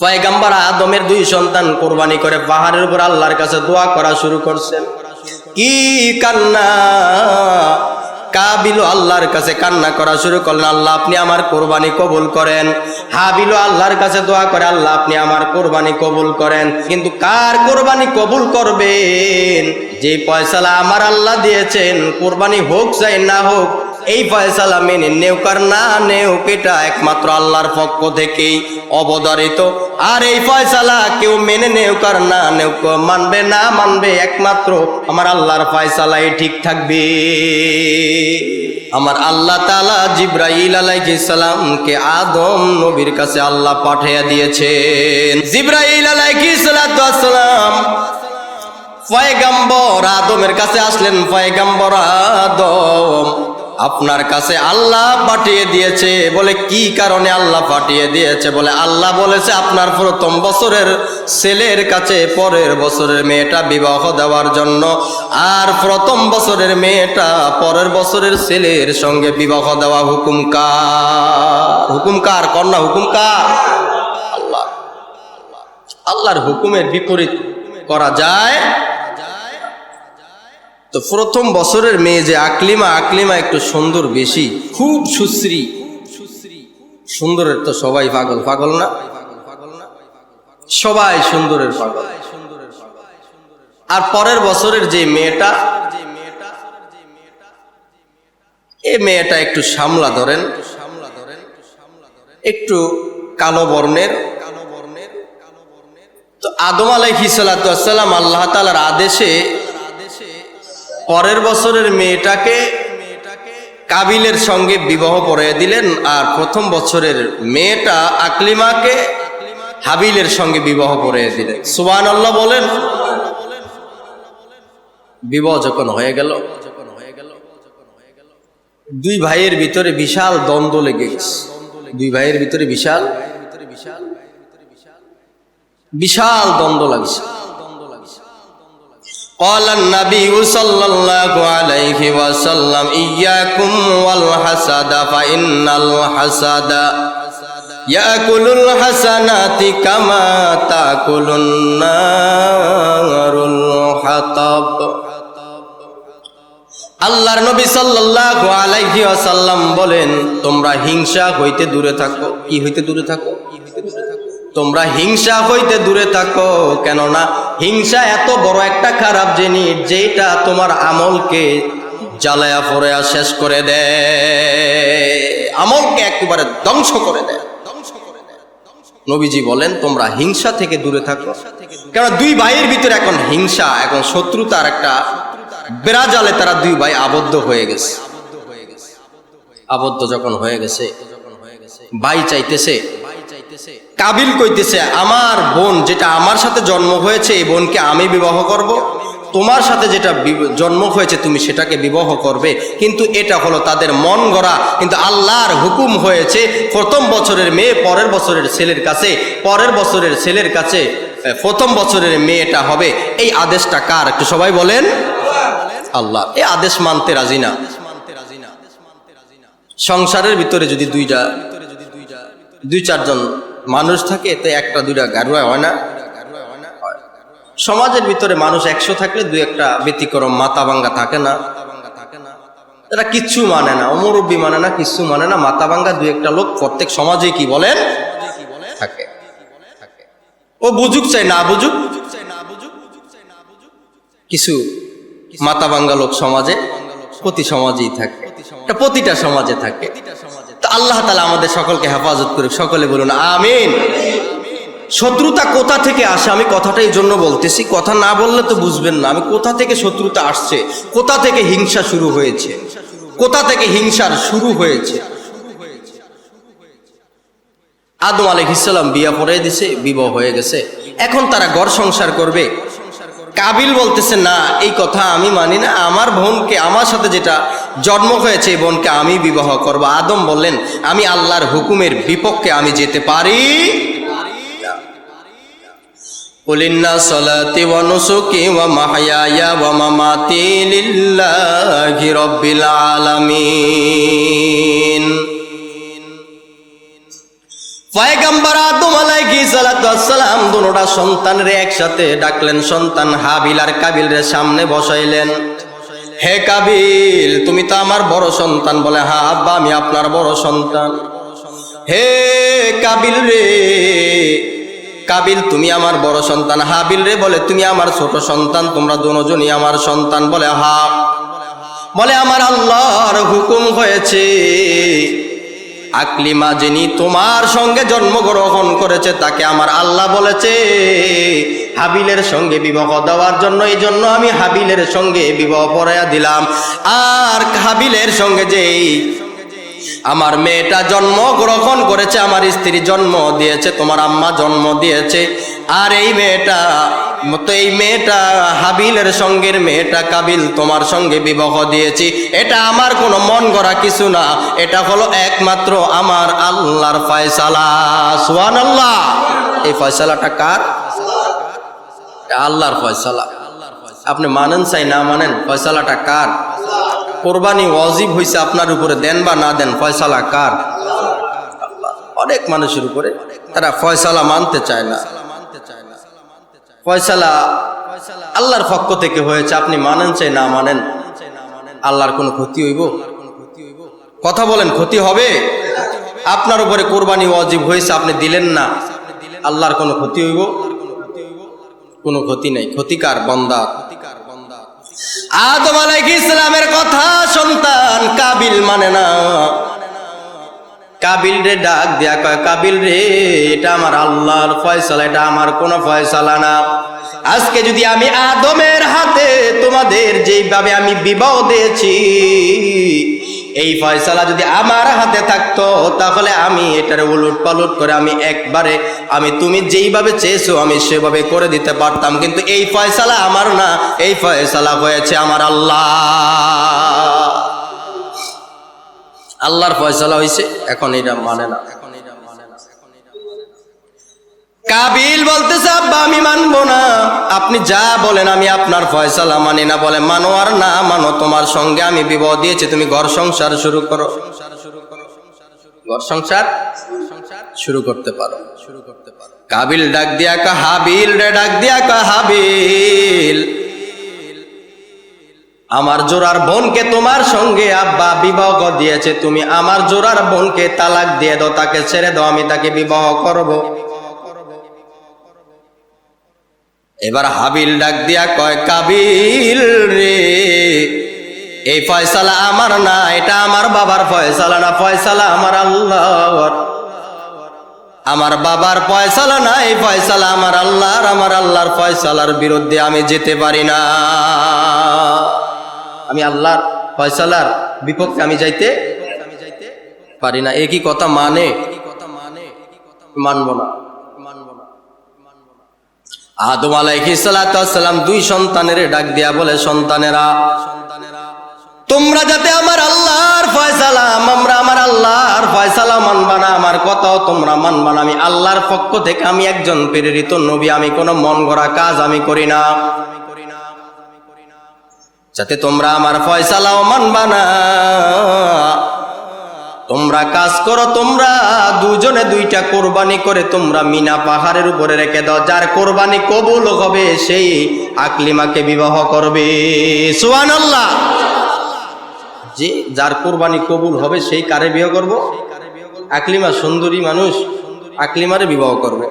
পয়গাম্বার আদমের দুই সন্তান কোরবানি করে পাহাড়ের উপর আল্লাহর কাছে দোয়া করা শুরু করছেন। কি কান্না? কাবিল আল্লাহর কাছে কান্না করা শুরু করলেন, আল্লাহ, আপনি আমার কোরবানি কবুল করেন। হাবিল আল্লাহর কাছে দোয়া করে, আল্লাহ, আপনি আমার কোরবানি কবুল করেন। কিন্তু কার কোরবানি কবুল করবেন? যে পয়সালা আমার আল্লাহ দিয়েছেন, কোরবানি হোক চাই না হোক এই ফয়সালা মেনে নেও কার না নেও এটা একমাত্র আল্লাহর পক্ষ থেকেই অবদারিত। আর এই ফয়সালা কেউ মেনে নেও কার না নেও মানবে না মানবে একমাত্র আমার আল্লাহর ফয়সালাই ঠিক থাকবে। আমার আল্লাহ তালা জিব্রাইল আলাইহিস আদম নবীর কাছে আল্লাহ পাঠিয়ে দিয়েছেন। জিব্রাইল আলাইহিস সালাম পয়গাম্বর আদমের কাছে আসলেন, পয়গাম্বর আদম। আপনার কাছে আল্লাহ পাঠিয়ে দিয়েছে। বলে, কি কারণে আল্লাহ পাঠিয়ে দিয়েছে? বলে, আল্লাহ বলেছে, আপনার প্রথম বছরের ছেলের কাছে পরের বছরের মেয়েটা বিবাহ দেওয়ার জন্য, আর প্রথম বছরের মেয়েটা পরের বছরের ছেলের সঙ্গে বিবাহ দেওয়া হুকুম কার? হুকুম কার? কন্যা হুকুম কার? আল্লাহ। আল্লাহর হুকুমের বিপরীত করা যায় তো প্রথম বছরের মেয়ে যে আকলিমা আকলিমা একটু সুন্দর, বেশি খুব সুশ্রী। সুন্দরের তো সবাই পাগল পাগল না? সবাই সুন্দরের পাগল। আর পরের বছরের যে মেয়েটা, এ মেয়েটা একটু সামলা ধরেন সামলা ধরেন একটু কালো বর্ণের। কালো বর্ণের কালো বর্ণের তো আদম আলাইহি সালাম আল্লাহ তালার আদেশে পরের বছরের মেয়েটাকে কাবিলের সঙ্গে বিবাহ পড়িয়ে দিলেন আর প্রথম বছরের মেয়েটা আকলিমাকে হাবিলের সঙ্গে বিবাহ পড়িয়ে দিলেন। সুবান আল্লাহ বলেন, বিবাহ যখন হয়ে গেল, দুই ভাইয়ের ভিতরে বিশাল দ্বন্দ্ব লেগে গেছে। দুই ভাইয়ের ভিতরে বিশাল বিশাল দ্বন্দ্ব লাগছে। قال النبي صلى الله عليه وسلم إياكم والحسد فإن الحسد يأكل الحسنات كما تأكل النار الحطب আল্লাহর নবী সাল্লাল্লাহু আলাইহি ওয়াসাল্লাম বলেন তোমরা হিংসা হইতে দূরে থাকো কি হইতে দূরে থাকো তোমরা হিংসা হইতে দূরে থাকো, কেননা হিংসা এত বড় একটা খারাপ জিনিস যেটা তোমার আমলকে জ্বালায়া পড়ায়া শেষ করে দেয়। আমলকে একেবারে ধ্বংস করে দেয়। নবীজি বলেন, তোমরা হিংসা থেকে দূরে থাকো। কেন দুই ভাইয়ের ভিতরে এখন হিংসা, এখন শত্রুতার একটা বেড়াজালে তারা দুই ভাই আবদ্ধ হয়ে গেছে। আবদ্ধ যখন হয়ে গেছে ভাই চাইতেছে ভাই চাইতেছে কাবিল কইতেছে, আমার বোন যেটা আমার সাথে জন্ম হয়েছে, এই বোনকে আমি বিবাহ করব। তোমার সাথে যেটা জন্ম হয়েছে, তুমি সেটাকে বিবাহ করবে। কিন্তু এটা হলো তাদের মন গড়া। কিন্তু আল্লাহর হুকুম হয়েছে, প্রথম বছরের মেয়ে পরের বছরের ছেলের কাছে, পরের বছরের ছেলের কাছে প্রথম বছরের মেয়েটা হবে। এই আদেশটা কার? একটু সবাই বলেন। আল্লাহ। এই আদেশ মানতে রাজি না। সংসারের ভিতরে যদি দুইটা, দুই চারজন মানুষ থাকে, তো একটা, দুইটা গারুয়া হয় না? সমাজের ভিতরে মানুষ একশো থাকলে দুই একটা ব্যতিক্রম মাথা ভাঙ্গা থাকে না। তারা কিচ্ছু মানে না, অমরব্বী মানে না, কিচ্ছু মানে না মাথা ভাঙ্গা দুই একটা লোক প্রত্যেক সমাজে কি বলেন? থাকে। ও বুঝুক চাই, না বুঝুক? কিছু মাথা ভাঙ্গা লোক সমাজে, প্রতি সমাজেই থাকে। প্রতিটা সমাজে থাকে। তো আল্লাহ তালা আমাদের সকলকে হেফাজত করে সকলে বলুন, আমিন। শত্রুতা কোথা থেকে আসে? আমি কথাটা এই জন্য বলতেছি, কথা না বললে তো বুঝবেন না। আমি কোথা থেকে শত্রুতা আসছে? কোথা থেকে হিংসা শুরু হয়েছে? কোথা থেকে হিংসার শুরু হয়েছে? আদম আলহিসাল্লাম বিয়া পড়ে দিছে, বিবাহ হয়ে গেছে। এখন তারা ঘর সংসার করবে। কাবিল বলতেছে না এই কথা আমি মানি না আমার বোনকে আমার সাথে যেটা জন্ম হয়েছে এই বোনকে আমি বিবাহ করব আদম বললেন আমি আল্লাহর হুকুমের বিপক্ষে আমি যেতে পারি قل إن صلاتي ونسكي ومحياي ومماتي لله رب العالمين পয়গম্বর আদম ওয়াসসালাম দুনোটা সন্তানরে একসাথে ডাকলেন, সন্তান হাবিল আর কাবিল রে সামনে বসাইলেন। হে কাবিল, তুমি তো আমার বড় সন্তান বলে হ্যাঁ আব্বা, আমি আপনার বড় সন্তান। হে কাবিল রে, কাবিল, তুমি আমার বড় সন্তান। হাবিল রে বলে, তুমি আমার ছোট সন্তান, তোমরা দুজনই আমার সন্তান বলে হা বলে, আমার আল্লাহর হুকুম হয়েছে। আকলিমা যিনি তোমার সঙ্গে জন্মগ্রহণ করেছে, তাকে আমার আল্লাহ বলেছে, হাবিলের সঙ্গে বিবাহ দেওয়ার জন্য, এই জন্য আমি হাবিলের সঙ্গে বিবাহ পড়াইয়া দিলাম। আর হাবিলের সঙ্গে যেই আমার মেয়েটা জন্ম গ্রহণ করেছে, আমার স্ত্রী জন্ম দিয়েছে, তোমার আম্মা জন্ম দিয়েছে, আর এই মেয়েটা তো এই মেয়েটা হাবিলের সঙ্গের মেয়েটা কাবিল তোমার সঙ্গে বিবাহ দিয়েছি। এটা আমার কোনো মন গড়া কিছু না। এটা হলো একমাত্র আমার আল্লাহর ফয়সালা। সুয়ান আল্লাহ এই ফয়সালাটা কার? আল্লাহর ফয়সালা। আপনি মানেন চাই না মানেন? ফয়সালাটা কার? কোরবানি ওয়াজিব হয়েছে আপনার উপরে, দেন বা না দেন, ফয়সালা কার? অনেক মানুষের উপরে। তারা ফয়সালা মানতে চায় না। ফয়সালা আল্লাহর পক্ষ থেকে হয়েছে, আপনি মানেন চাই না মানেন। আল্লাহর কোনো ক্ষতি হইব? কথা বলেন, ক্ষতি হবে? আপনার উপরে কোরবানি ওয়াজিব হয়েছে, আপনি দিলেন না। আল্লাহর কোনো ক্ষতি হইব? কোনো ক্ষতি নেই। ক্ষতিকার বন্দা। আদম আলাইহিস ইসলামের কথা সন্তান কাবিল মানে না। কাবিল রে ডাক দিয়া কয়, কাবিল রে, এটা আমার আল্লাহর ফয়সালা, এটা আমার কোনো ফয়সালা না। আজকে যদি আমি আদমের হাতে তোমাদের যেইভাবে আমি বিবাহ দিয়েছি, এই ফয়সালা যদি আমার হাতে থাকতো, তাহলে আমি এটার উলুট পালুট করে আমি একবারে, আমি তুমি যেইভাবে চেয়েছো, আমি সেভাবে করে দিতে পারতাম। কিন্তু এই ফয়সালা আমার না, এই ফয়সালা হয়েছে আমার আল্লাহ। আল্লাহর ফয়সালা হয়েছে এখন এটা মানে না। কাবিল বলতেছে, আব্বা, আমি মানবো না। আপনি যা বলেন, আমি আপনার ফয়সালা মানি না। বলে, মানো আর না, মানো। তোমার সঙ্গে আমি বিবাহ দিয়েছি, তুমি ঘর সংসার শুরু করো। ঘর সংসার শুরু করতে পারো। শুরু করতে পারো কাবিল ডাক দিয়া কা হাবিল রে, ডাক দিয়া কা হাবিল। আমার জোড়ার বোনকে তোমার সঙ্গে আব্বা বিবাহ দিয়েছে, তুমি আমার জোড়ার বোনকে তালাক দিয়ে দাও, তাকে ছেড়ে দাও, আমি তাকে বিবাহ করব। এবার হাবিল ডাক দিয়া কয়, কাবিল রে, এই ফয়সালা আমার না, এটা আমার বাবার ফয়সালা না, ফয়সালা আমার আল্লাহর। আমার বাবার ফয়সালা না, এই ফয়সালা আমার আল্লাহর আমার আল্লাহর ফয়সালার বিরুদ্ধে আমি যেতে পারি না। আমি আল্লাহর ফয়সালার বিপক্ষে আমি যাইতে পারি না। একই কথা মানে? মানব না। আদম আলাইহিস সালাম দুই সন্তানের ডাক দিয়া বলে, সন্তানেরা, তোমরা যাতে আমার আল্লাহর ফয়সালা, আমরা আমার আল্লাহর ফয়সালা মানবা না, আমার কথাও তোমরা মানবা না। আমি আল্লাহর পক্ষ থেকে আমি একজন প্রেরিত নবী, আমি কোনো মন গড়া কাজ আমি করি না। যাতে তোমরা আমার ফয়সালাও মানবা না। তোমরা কাজ করো, তোমরা দুজনে দুইটা কোরবানি করে, তোমরা মিনা পাহাড়ের উপরে রেখে দাও। যার কোরবানি কবুল হবে, সেই আকলিমাকে বিবাহ করবে। সুয়ান আল্লাহ যে যার কোরবানি কবুল হবে, সেই কারে বিবাহ করব? আকলিমা সুন্দরী মানুষ, আকলিমারে বিবাহ করবে।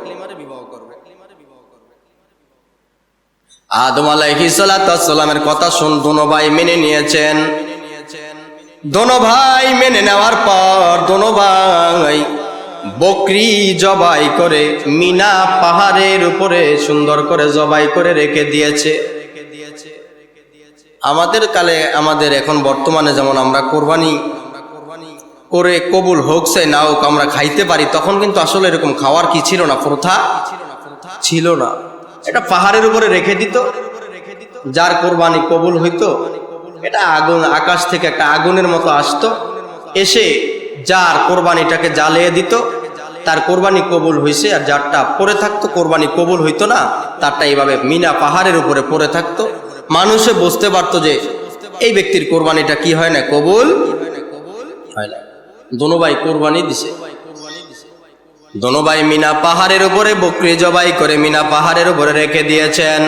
আদম আলাইহিসালামের কথা শুন, দোনো ভাই মেনে নিয়েছেন। দোনো ভাই মেনে নেওয়ার পর দোনো ভাই বকরি জবাই করে মিনা পাহাড়ের উপরে সুন্দর করে জবাই করে রেখে দিয়েছে। আমাদের কালে, আমাদের এখন বর্তমানে যেমন আমরা কোরবানি করে কবুল হোক সে না হোক আমরা খাইতে পারি, তখন কিন্তু আসলে এরকম খাওয়ার কি ছিল না, প্রথা? ছিল না। এটা পাহাড়ের উপরে রেখে দিত, যার কোরবানি কবুল হইতো। এটা আগুন, আকাশ থেকে একটা আগুনের মতো আসতো। এসে যার কোরবানিটাকে জ্বালিয়ে দিত, তার কোরবানি কবুল হয়েছে আর যারটা পরে থাকতো, কোরবানি কবুল হইতো না, তারটা এইভাবে মিনা পাহাড়ের উপরে পড়ে থাকতো। মানুষে বুঝতে পারতো যে এই ব্যক্তির কোরবানিটা কি হয় না, কবুল হয় না। দোনো ভাই কোরবানি দিছে। দোনো ভাই মিনা পাহাড়ের উপরে বকরি জবাই করে মিনা পাহাড়ের উপরে রেখে দিয়েছেন।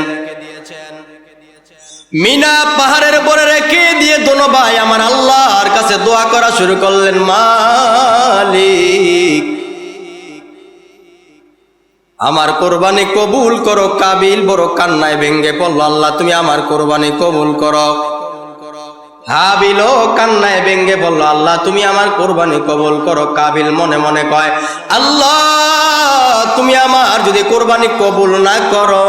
মিনা পাহাড়ের উপরে রেখে দিয়ে দোনো ভাই আমার আল্লাহর কাছে দোয়া করা শুরু করলেন, মালিক, আমার কোরবানি কবুল করো, কাবিল বড় কান্নায় ভেঙ্গে পড়ল। আল্লাহ, তুমি আমার কোরবানি কবুল করো। হাবিল কান্নায় ভেঙ্গে বলল, আল্লাহ, তুমি আমার কোরবানি কবুল করো। কাবিল মনে মনে কয়, আল্লাহ, তুমি আমার যদি কোরবানি কবুল না করো,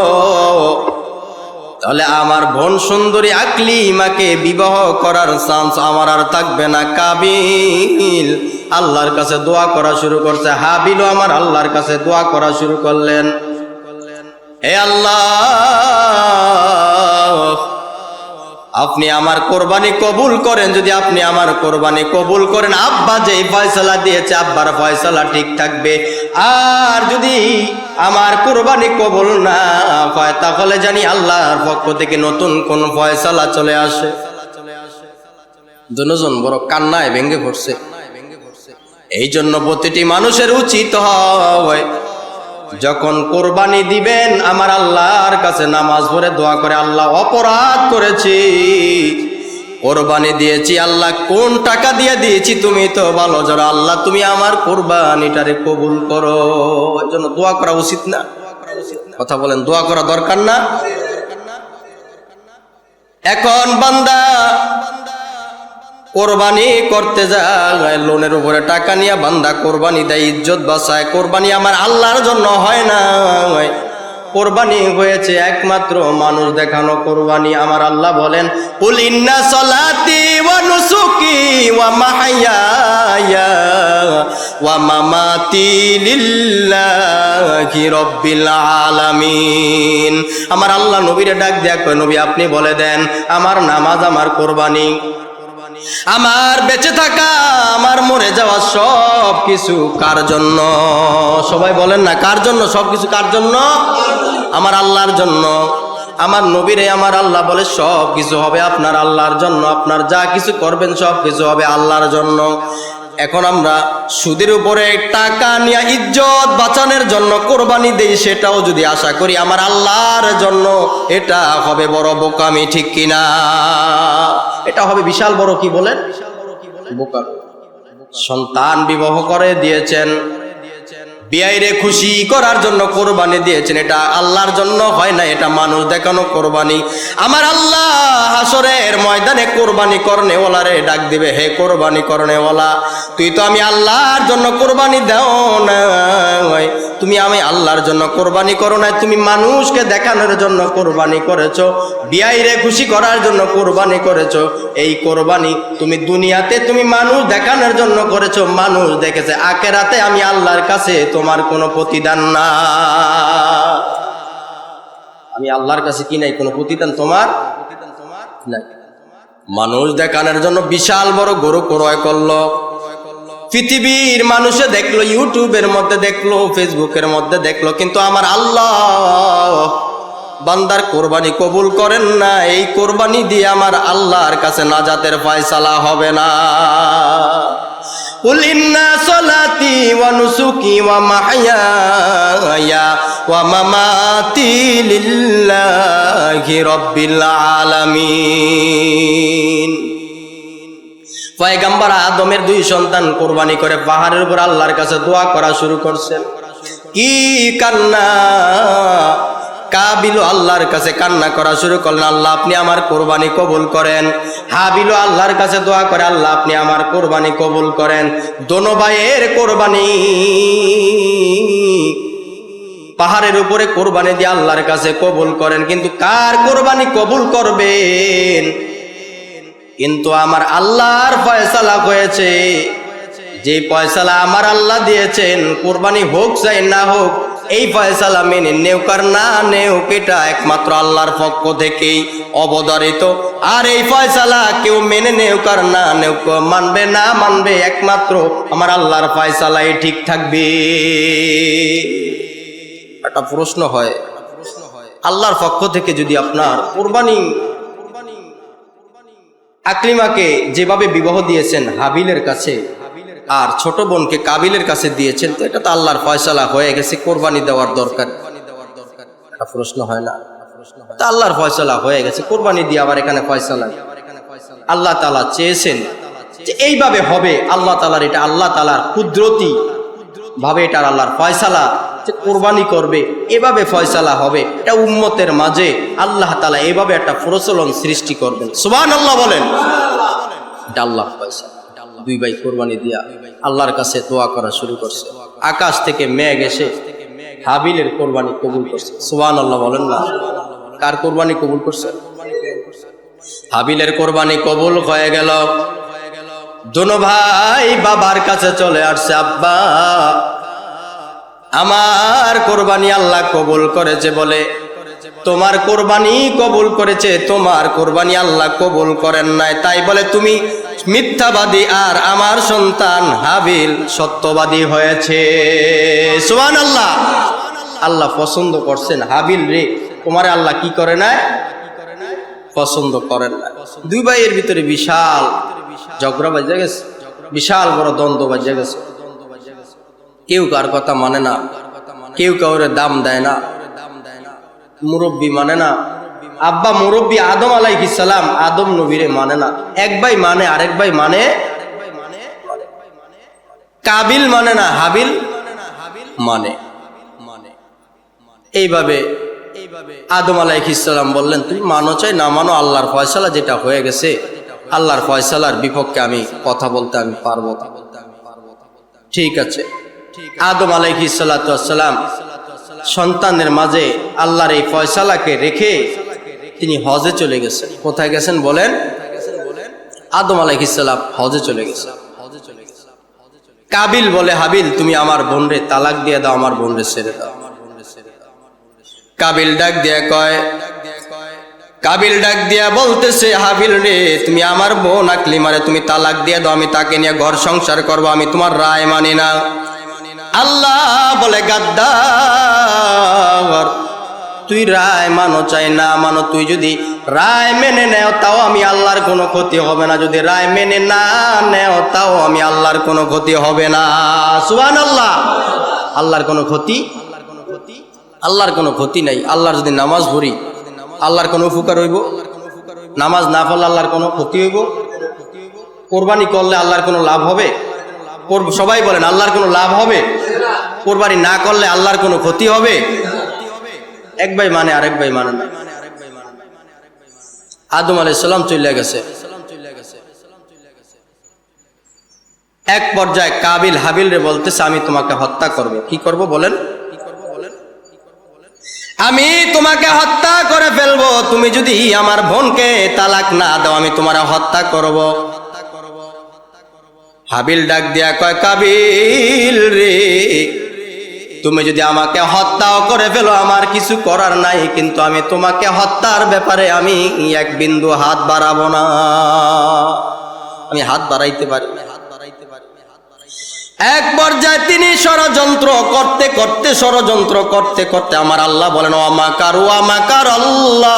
তাহলে আমার বোন সুন্দরী আকলিমাকে বিবাহ করার চান্স আমার আর থাকবে না। কাবিল আল্লাহর কাছে দোয়া করা শুরু করছে। হাবিলও আমার আল্লাহর কাছে দোয়া করা শুরু করলেন। হে আল্লাহ আপনি আমার কোরবানি কবুল করেন, যদি আপনি আমার কোরবানি কবুল করেন, আব্বা যে ফয়সালা দিয়েছে, আব্বার ফয়সালা ঠিক থাকবে। আর যদি আমার কোরবানি কবুল না হয়, তাহলে জানি আল্লাহর পক্ষ থেকে নতুন কোন ফয়সালা চলে আসে। দুজন বড় কান্নায় ভেঙ্গে পড়ছে। এই জন্য প্রতিটি মানুষের উচিত হয় যখন কোরবানি দিবেন, আমার আল্লাহর কাছে নামাজ পড়ে দোয়া করে আল্লাহ অপরাধ করেছি। কোরবানি দিয়েছি, আল্লাহ কোন টাকা দিয়ে দিয়েছি তুমি তো ভালো যারা আল্লাহ, তুমি আমার কোরবানিটারে কবুল করো। এই জন্য দোয়া করা উচিত না। কথা বলেন, দোয়া করা দরকার না? এখন বান্দা কোরবানি করতে যায়, লোনের উপরে টাকা নিয়ে বান্দা কোরবানি দেয়, ইজ্জত বাঁচায়। কোরবানি আমার আল্লাহর জন্য হয় না। কোরবানি হয়েছে একমাত্র মানুষ দেখানো কোরবানি, আমার আল্লাহ বলেন, কুল ইন্না সলাতি ওয়া নুসুকি ওয়া মাহইয়ায়া ওয়া মামাতি লিল্লাহি রাব্বিল আলামিন। আমার আল্লাহ নবীরে ডাক দেয়া কয়, নবী, আপনি বলে দেন, আমার নামাজ আমার কোরবানি। আমার বেঁচে থাকা, আমার মরে যাওয়া সব কিছু কার জন্য? সবাই বলেন না, কার জন্য? সব কিছু কার জন্য? আমার আল্লাহর জন্য। আমার নবীরে আমার আল্লাহ বলে সব কিছু হবে আপনার আল্লাহর জন্য। আপনার যা কিছু করবেন সব কিছু হবে আল্লাহর জন্য। এখন আমরা সুদের উপরে টাকা নিয়ে ইজ্জত বাঁচানোর জন্য কোরবানি দেই সেটাও যদি আশা করি আমার আল্লাহর জন্য, এটা হবে বড় বোকামি, ঠিক কিনা এটা হবে বিশাল বড় কি বলেন? বোকামি। সন্তান বিবাহ করে দিয়েছেন বিয়াইরে খুশি করার জন্য কোরবানি দিয়েছেন। এটা আল্লাহর জন্য হয় না, এটা মানুষ দেখানো কোরবানি। আমার আল্লাহ হাসরের ময়দানে কোরবানি করনেওয়ালারে ডাক দিবে, হে কোরবানি করনেওয়ালা, তুই তো আমি আল্লাহর জন্য কোরবানি দাও না তুমি আমি আল্লাহর জন্য কোরবানি করো না তুমি মানুষকে দেখানোর জন্য কোরবানি করেছ। বিয়াইরে খুশি করার জন্য কোরবানি করেছ। এই কোরবানি তুমি দুনিয়াতে তুমি মানুষ দেখানোর জন্য করেছ, মানুষ দেখেছে। আকেরাতে আমি আল্লাহর কাছে তোমার কোনো প্রতিদান না। আমি আল্লাহর কাছে কি নাই, কোনো প্রতিদান তোমার? মানুষ দেখানোর জন্য বিশাল বড় গরু ক্রয় করল। পৃথিবীর মানুষে দেখল, ইউটিউবের মধ্যে দেখল, ফেসবুকের মধ্যে দেখল, কিন্তু আমার আল্লাহ বান্দার কোরবানি কবুল করেন না। এই কোরবানি দিয়ে আমার আল্লাহর কাছে নাজাতের ফয়সালা হবে না। قل إن صلاتي ونسكي ومحياي ومماتي لله رب العالمين পয়গাম্বার আদমের দুই সন্তান কোরবানি করে পাহাড়ের উপর আল্লাহর কাছে দোয়া করা শুরু করছেন কি কান্না কাবিল আল্লাহর কাছে কান্না করা শুরু করলেন, আল্লাহ, আপনি আমার কোরবানি কবুল করেন। হাবিল আল্লাহর কাছে দোয়া করে, আল্লাহ, আপনি আমার কোরবানি কবুল করেন। দোনো ভাইয়ের কোরবানি পাহাড়ের উপরে কোরবানি দিয়ে আল্লাহর কাছে কবুল করেন। কিন্তু কার কোরবানি কবুল করবেন? কিন্তু আমার আল্লাহর ফয়সালা হয়েছে। যে ফয়সালা আমার আল্লাহ দিয়েছেন, কোরবানি হোক চাই না হোক এই ফয়সালা মেনে নেউকার না নেউক এটা একমাত্র আল্লাহর পক্ষ থেকেই অবদারিত। আর এই ফয়সালা কেউ মেনে নেউকার না নেউক মানবে না মানবে একমাত্র আমার আল্লাহর ফয়সালাই ঠিক থাকবে। একটা প্রশ্ন হয়, আল্লাহর পক্ষ থেকে যদি আপনার কোরবানি, আকলিমাকে যেভাবে বিবাহ দিয়েছেন হাবিলের কাছে আর ছোট বোনকে কাবিলের কাছে দিয়েছেন, তো এটা তো আল্লাহর ফয়সালা হয়ে গেছে, কোরবানি দেওয়ার দরকার। প্রশ্ন হয় না। তা আল্লাহর ফয়সালা হয়ে গেছে, কোরবানি দিয়ে আবার এখানে ফয়সালা। আল্লাহ তালা চেয়েছেন যে এইভাবে হবে, আল্লাহ তালার এটা, আল্লাহ তালার কুদরতি ভাবে এটা আল্লাহর ফয়সালা, যে কোরবানি করবে, এভাবে ফয়সালা হবে। এটা উম্মতের মাঝে আল্লাহ তালা এভাবে একটা প্রচলন সৃষ্টি করবেন। সুবান আল্লাহ বলেন। এটা আল্লাহর ফয়সালা। দুই ভাই কোরবানি দিয়া আল্লাহর কাছে দোয়া করা শুরু করছে। আকাশ থেকে মেঘ এসে হাবিলের কোরবানি কবুল করছে। সোহান আল্লাহ বলেন না? কার কোরবানি কবুল করছে? হাবিলের কোরবানি কবুল হয়ে গেল। ভাই বাবার কাছে চলে আসছে, আব্বা, আমার কোরবানি আল্লাহ কবুল করেছে বলে তোমার কোরবানি কবুল করেছে, তোমার কোরবানি আল্লাহ কবুল করেন নাই। তাই বলে, তুমি মিথ্যাবাদী আর আমার সন্তান হাবিল সত্যবাদী হয়েছে। সুবান আল্লাহ আল্লাহ পছন্দ করছেন হাবিল রে। তোমার আল্লাহ কি করে নাই? পছন্দ করেন না দুই ভাইয়ের ভিতরে বিশাল ঝগড়া বাজে গেছে। বিশাল বড় দ্বন্দ্ব বাজে গেছে। কেউ কার কথা মানে না, কেউ কাউরে দাম দেয় না। মুরব্বী মানে না। আব্বা মুরব্বী আদম সালাম আদম নবীরে মানে না। এক ভাই মানে আরেক ভাই মানে কাবিল মানে না, হাবিল মানে। এইভাবে আদম আলাইহিসাল্লাম বললেন, তুমি মানো চাই, না মানো, আল্লাহর ফয়সালা যেটা হয়ে গেছে, আল্লাহর ফয়সালার বিপক্ষে আমি কথা বলতে আমি পারব ঠিক আছে। আদম আলাইহিসাল্লাম সন্তানের মাঝে আল্লাহর এই ফয়সালাকে রেখে তিনি হজে চলে গেছেন। কোথায় গেছেন বলেন? আদম আলাইহিসাল্লাম হজে চলে গেছেন কাবিল বলে, হাবিল, তুমি আমার বোনরে তালাক দিয়ে দাও, আমার বোনরে ছেড়ে দাও। কাবিল ডাক দিয়া কয়, কাবিল ডাক দিয়া বলতেছে, হাবিল রে, তুমি আমার বোন আকলি মারে তুমি তালাক দিয়ে দাও, আমি তাকে নিয়ে ঘর সংসার করব, আমি তোমার রায় মানি না। আল্লাহ বলে, গাদ্দার, তুই রায় মানো, চাই না মানো, তুই যদি রায় মেনে নেও, তাও আমি আল্লাহর কোনো ক্ষতি হবে না। যদি রায় মেনে না নেও, তাও আমি আল্লাহর কোনো ক্ষতি হবে না। সুবান আল্লাহ আল্লাহর কোনো ক্ষতি, আল্লাহর কোনো ক্ষতি নাই। আল্লাহর যদি নামাজ ভরি আল্লাহর কোনো উপকার হইব? নামাজ না পড়লে আল্লাহর কোনো ক্ষতি হইব? কোরবানি করলে আল্লাহর কোনো লাভ হবে? সবাই বলেন, আল্লাহর কোনো লাভ হবে? কোরবানি না করলে আল্লাহর কোনো ক্ষতি হবে? এক ভাই মানে আরেক ভাই মানে না। আদম আলাইসাল্লাম চলে গেছে। এক পর্যায়ে কাবিল হাবিল রে বলতেছে, আমি তোমাকে হত্যা করব। কি করব বলেন? আমি তোমাকে হত্যা করে ফেলব। তুমি যদি আমার বোনকে তালাক না দাও, আমি তোমার হত্যা করব। হাবিল ডাক দিয়া কয়, কাবিল রে, তুমি যদি আমাকে হত্যাও করে ফেলো, আমার কিছু করার নাই, কিন্তু আমি তোমাকে হত্যার ব্যাপারে আমি এক বিন্দু হাত বাড়াবো না। আমি হাত বাড়াইতে পারি এক পর্যায়ে তিনি ষড়যন্ত্র করতে করতে, ষড়যন্ত্র করতে করতে আমার আল্লাহ বলেন ও আমাকার ও আমাকার আল্লাহ।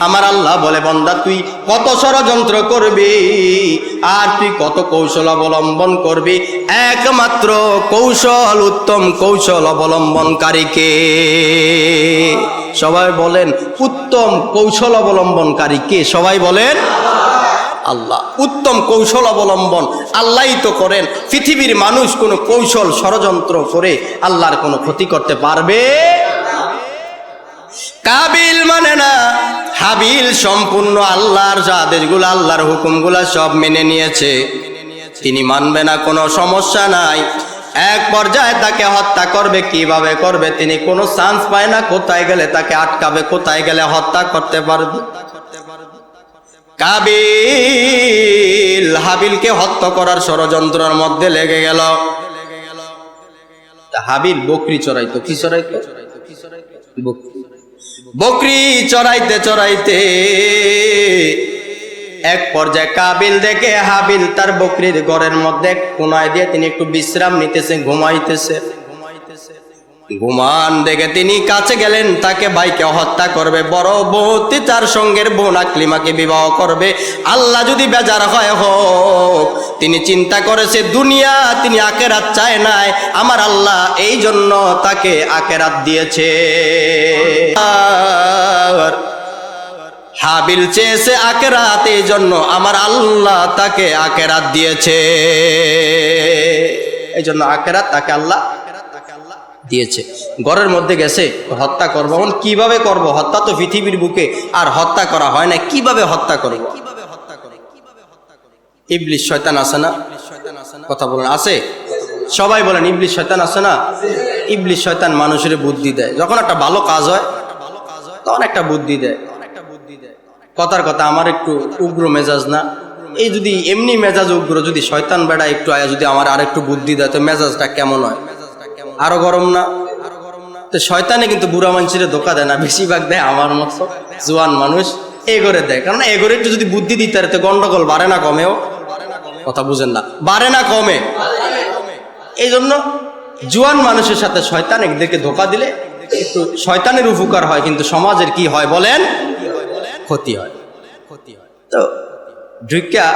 আমার আল্লাহ বলে, বন্দা, তুই কত ষড়যন্ত্র করবি আর তুই কত কৌশল অবলম্বন করবি? একমাত্র কৌশল, উত্তম কৌশল অবলম্বনকারীকে। সবাই বলেন, উত্তম কৌশল অবলম্বনকারী কে? সবাই বলেন আল্লাহ। উত্তম কৌশল অবলম্বন আল্লাহই তো করেন। পৃথিবীর মানুষ কোনো কৌশল, ষড়যন্ত্র করে আল্লাহর কোনো ক্ষতি করতে পারবে? কাবিল মানে না, হাবিল সম্পূর্ণ আল্লাহর যা আদেশগুলো, আল্লাহর হুকুমগুলা সব মেনে নিয়েছে। তিনি মানবে না, কোনো সমস্যা নাই। এক পর্যায়ে তাকে হত্যা করবে, কীভাবে করবে, তিনি কোনো চান্স পায় না, কোথায় গেলে তাকে আটকাবে, কোথায় গেলে হত্যা করতে পারবে। কাবিল হাবিলকে হত্যা করার ষড়যন্ত্রের মধ্যে লেগে গেল হাবিল বকরি চড়াইতো, কি চড়াইতো। বকরি চড়াইতে চড়াইতে এক পর্যায়ে কাবিল দেখে হাবিল তার বকরির ঘরের মধ্যে কোনায় দিয়ে তিনি একটু বিশ্রাম নিতেছে, ঘুমাইতেছে গুমান দেখে তিনি কাছে গেলেন, তাকে ভাইকে হত্যা করবে। বড় বৌতি তার সঙ্গের বোন আকলিমাকে বিবাহ করবে। আল্লাহ যদি বেজার হয় হোক, তিনি চিন্তা করেছে দুনিয়া তিনি আকেরাত চায় নাই। আমার আল্লাহ এই জন্য তাকে আকেরাত দিয়েছে। হাবিল চেয়েছে আকেরাত এই জন্য আমার আল্লাহ তাকে আকেরাত দিয়েছে। এই জন্য আকেরাত তাকে আল্লাহ দিয়েছে। ঘরের মধ্যে গেছে, হত্যা করব। এখন কীভাবে করব? হত্যা তো পৃথিবীর বুকে। আর হত্যা করা হয় না। কীভাবে হত্যা করব ইবলিশ শয়তান আছে না? কথা বলেন, আছে? সবাই বলেন ইবলিশ শয়তান আছে না? ইবলিশ শয়তান মানুষের বুদ্ধি দেয়। যখন একটা ভালো কাজ হয়, তখন একটা বুদ্ধি দেয়। কথার কথা, আমার একটু উগ্র মেজাজ না? এই যদি এমনি মেজাজ উগ্র, যদি শয়তান বেড়া একটু আয়া, যদি আমার আর একটু বুদ্ধি দেয়, তো মেজাজটা কেমন হয়? আরও গরম না। তো শয়তানে কিন্তু বুড়া মানুষের ধোকা দেয় না, বেশিরভাগ দেয় আমার মতো জোয়ান মানুষ। এগরে দেয়। কারণ এগরে একটু যদি বুদ্ধি দিতে পারে, তো গন্ডগোল বাড়ে না কমেও। কথা বুঝেন না। বাড়ে না কমে। এই জন্য জোয়ান মানুষের সাথে শয়তান একদেরকে ধোকা দিলে একটু শয়তানের উপকার হয়, কিন্তু সমাজের কি হয় বলেন? ক্ষতি হয়। ক্ষতি হয় তো ঢুকা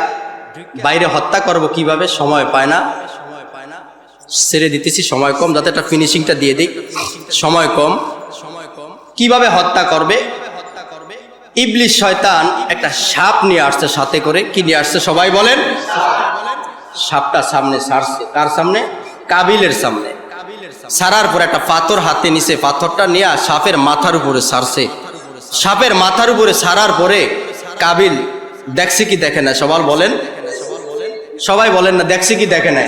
বাইরে হত্যা করব কীভাবে? সময় পায় না। ছেড়ে দিতেছি, সময় কম, যাতে একটা ফিনিশিংটা দিয়ে দিই। সময় কম। সময় কম কীভাবে হত্যা করবে? ইবলিশ শয়তান একটা সাপ নিয়ে আসছে সাথে করে। কি নিয়ে আসছে সবাই বলেন? সাপটা সামনে সারছে কার সামনে? কাবিলের সামনে। সারার পর একটা পাথর হাতে নিছে। পাথরটা নিয়ে সাপের মাথার উপরে সারছে। সাপের মাথার উপরে সারার পরে কাবিল দেখছে কি দেখে না সবাই বলেন। সবাই বলেন না, দেখছে কি দেখে না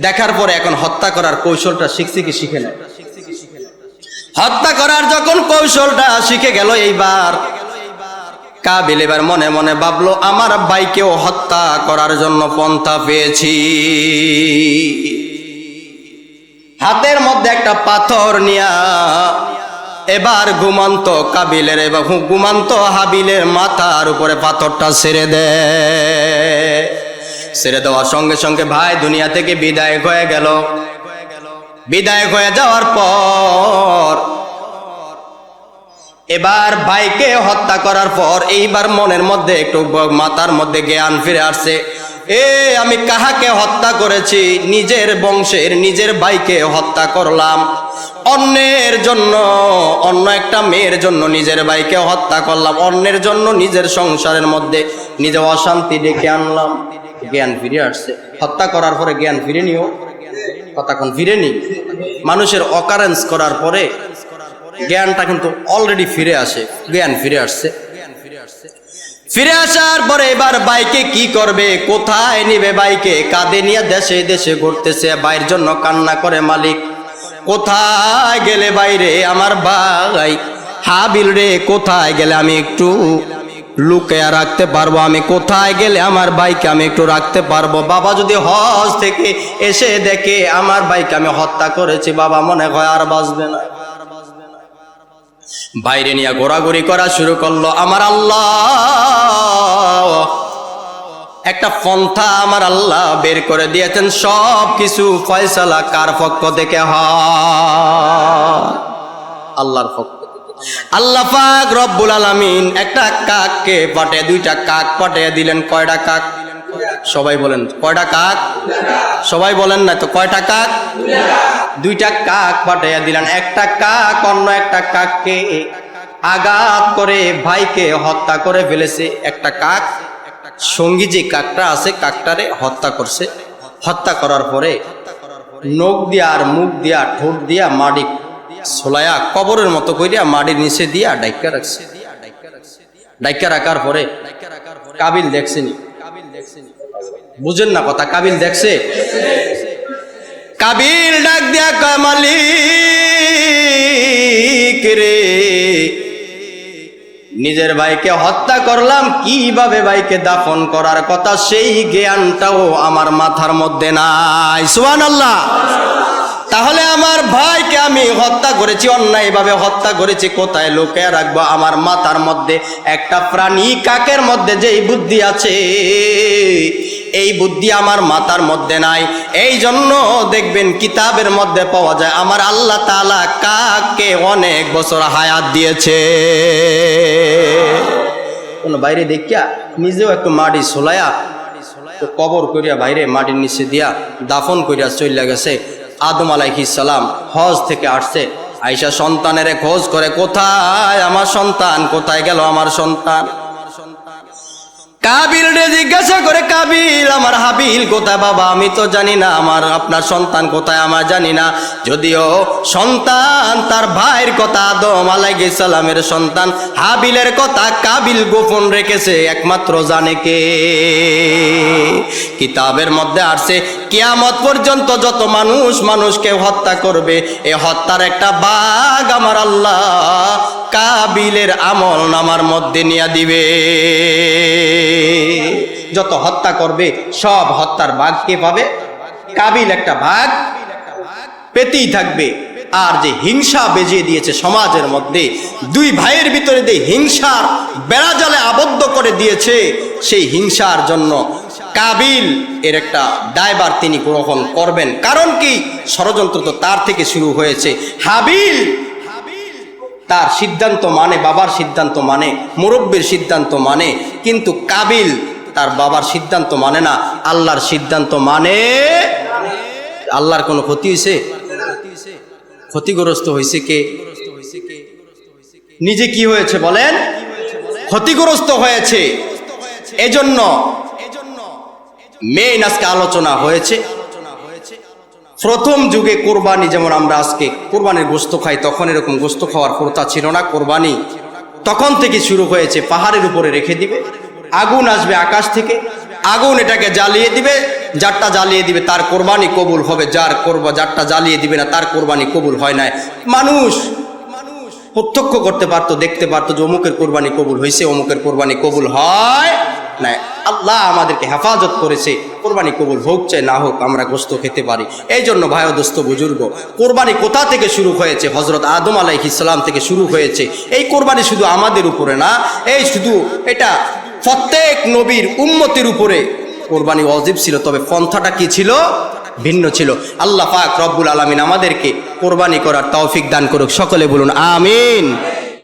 দেখার পরে এখন হত্যা করার কৌশলটা শিখছে কি শিখে না হত্যা করার যখন কৌশলটা শিখে গেল এইবার। কাবিল এবার মনে মনে ভাবলো, আমার ভাইকেও হত্যা করার জন্য পন্থা পেয়েছি। হাতের মধ্যে একটা পাথর নিয়া এবার ঘুমান্ত কাবিলের এবং ঘুমান্ত হাবিলের মাথার উপরে পাথরটা ছেড়ে দেয় ছেড়ে দেওয়ার সঙ্গে সঙ্গে ভাই দুনিয়া থেকে বিদায় হয়ে গেল। বিদায় হয়ে যাওয়ার পর এবার ভাইকে হত্যা করার পর এইবার মনের মধ্যে একটু মাথার মধ্যে জ্ঞান ফিরে আসছে। এ, আমি কাহাকে হত্যা করেছি? নিজের বংশের নিজের ভাইকে হত্যা করলাম। অন্যের জন্য, অন্য একটা মেয়ের জন্য নিজের ভাইকে হত্যা করলাম। অন্যের জন্য নিজের সংসারের মধ্যে নিজে অশান্তি ডেকে আনলাম। জ্ঞান ফিরে আসছে। হত্যা করার পরে জ্ঞান ফিরে নিও। কতক্ষণ ফিরে নি? মানুষের অকারেন্স করার পরে জ্ঞানটা কিন্তু অলরেডি ফিরে আসে। জ্ঞান ফিরে আসছে। ফিরে আসার পরে এবার বাইকে কি করবে? কোথায় নিবে বাইকে? কাঁদে নিয়ে দেশে দেশে ঘুরতেছে। বাইর জন্য কান্না করে মালিক। কোথায় গেলে বাইরে আমার ভাই? হাবিল রে, কোথায় গেলে আমি একটু লুকে রাখতে পারব। আমি কোথায় গেলে আমার বাইকে আমি একটু রাখতে পারব? বাবা যদি হজ থেকে এসে দেখে আমার বাইকে আমি হত্যা করেছি, বাবা মনে হয় আর বাঁচবে না। বাইরে নিয়ে ঘোরাঘুরি করা শুরু করল। আমার আল্লাহ, একটা পন্থা আমার আল্লাহ বের করে দিয়েছেন। সব কিছু ফয়সালা কার পক্ষ থেকে হয়? আল্লাহর পক্ষ। আল্লাহ পাক রব্বুল আলামিন একটা কাককে পাঠিয়ে দুইটা কাক পাঠিয়ে দিলেন। কয়টা কাক? সবাই বলেন, কয়টা কাক? সবাই বলেন না তো, কয়টা কাক? দুইটা কাক পাঠাইয়া দিলেন। একটা কাক অন্য একটা কাককে আঘাত করে, ভাইকে হত্যা করে ফেলেছে। একটা কাক, সঙ্গী যে কাকটা আছে, কাকটারে হত্যা করছে। হত্যা করার পরে নখ দিয়া আর মুখ দিয়া ঠোঁট দিয়া মাটি সোলায়া কবরের মতো করিয়া মাটির নিচে দিয়া ডাইকা রাখছে। ডাইকা রাখার পরে কাবিল দেখছেনি বুঝেন না কথা, কাবিল দেখছে? কাবিল ডাক দিয়া কয়, মালিক রে, নিজের ভাইকে হত্যা করলাম, কীভাবে ভাইকে দাফন করার কথা? সেই জ্ঞানটাও আমার মাথার মধ্যে নাই। সুহান আল্লাহ তাহলে আমার ভাইকে আমি হত্যা করেছি, অন্যায়ভাবে হত্যা করেছি। কোথায় লোকে রাখব আমার মাথার মধ্যে? একটা প্রাণী কাকের মধ্যে? যেই বুদ্ধি আছে, এই বুদ্ধি আমার মাথার মধ্যে নাই। এই জন্য দেখবেন কিতাবের মধ্যে পাওয়া যায়, আমার আল্লাহ তাআলা কাকে অনেক বছর হায়াত দিয়েছে। কোন বাইরে দেখিয়া নিজেও একটু মাটি সোলায়া কবর করিয়া বাইরে মাটির নিচে দিয়া দাফন করিয়া চলিয়া গেছে। আদম সালাম হজ থেকে আসছে। আইসা সন্তানের খোঁজ করে, কোথায় আমার সন্তান? কোথায় গেল আমার সন্তান? কাবিল রে জিজ্ঞাসা করে, কাবিল, আমার হাবিল কোথায়? বাবা, আমি তো জানি না। আমার, আপনার সন্তান কোথায়? আমার জানি না। যদিও সন্তান তার ভাইয়ের কথা আদম আলাইহিস সালামের সন্তান, হাবিলের কথা কাবিল গোপন রেখেছে, একমাত্র জানে কে। কিতাবের মধ্যে আসছে, কিয়ামত পর্যন্ত যত মানুষ, মানুষকে হত্যা করবে, এ হত্যার একটা বাঘ আমার আল্লাহ কাবিলের আমল নামার মধ্যে নিয়ে দিবে। যত হত্যা করবে, সব হত্যার ভাগ কে পাবে? কাবিল একটা ভাগ পেতেই থাকবে। আর যে হিংসা বেজিয়ে দিয়েছে সমাজের মধ্যে, দুই ভাইয়ের ভিতরে যে হিংসার বেড়াজালে আবদ্ধ করে দিয়েছে, সেই হিংসার জন্য কাবিল এর একটা দায়বার তিনি গ্রহণ করবেন। কারণ কি? ষড়যন্ত্র তো তার থেকে শুরু হয়েছে। হাবিল তার সিদ্ধান্ত মানে বাবার সিদ্ধান্ত মানে মুরব্বীর সিদ্ধান্ত মানে কিন্তু কাবিল তার বাবার সিদ্ধান্ত মানে না, আল্লাহর সিদ্ধান্ত মানে আল্লাহর কোনো ক্ষতি হয়েছে ক্ষতিগ্রস্ত হয়েছে কে? নিজে কি হয়েছে বলেন? ক্ষতিগ্রস্ত হয়েছে। এজন্য মেইন আজকে আলোচনা হয়েছে। প্রথম যুগে কোরবানি যেমন আমরা আজকে কোরবানির গোস্ত খাই, তখন এরকম গোস্ত খাওয়ার প্রথা ছিল না, কোরবানি তখন থেকে শুরু হয়েছে, পাহাড়ের উপরে রেখে দিবে, আগুন আসবে আকাশ থেকে, আগুন এটাকে জ্বালিয়ে দিবে, যারটা জ্বালিয়ে দিবে তার কোরবানি কবুল হবে, যার করবা যারটা জ্বালিয়ে দিবে না তার কোরবানি কবুল হয় না মানুষ প্রত্যক্ষ করতে পারতো, দেখতে পারতো যে অমুকের কোরবানি কবুল হয়েছে, অমুকের কোরবানি কবুল হয় না আল্লাহ আমাদেরকে হেফাজত করেছে, কোরবানি কবুল হোক চাই, না হোক আমরা গোস্ত খেতে পারি। এই জন্য ভাই দোস্ত বুজুর্গ, কোরবানি কোথা থেকে শুরু হয়েছে? হজরত আদম আলাইহ ইসলাম থেকে শুরু হয়েছে। এই কোরবানি শুধু আমাদের উপরে না, এই শুধু এটা প্রত্যেক নবীর উন্মতির উপরে কোরবানি অজিব ছিল। তবে পন্থাটা কি ছিল? ভিন্ন ছিল। আল্লাহ পাক রব্বুল আলমিন আমাদেরকে কোরবানি করার তৌফিক দান করুক। সকলে বলুন, আমিন।